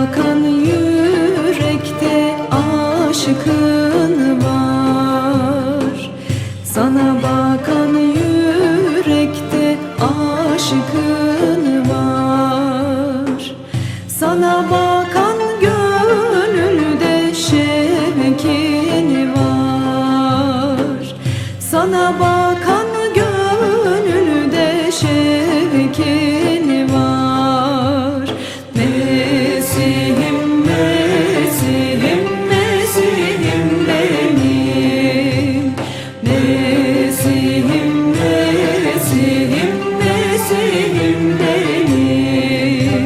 Akan yürekte aşkın var. Sana bakan yürekte aşkın var. Sana bakan gönülde şevkin var. Sana bakan gönülde şevkin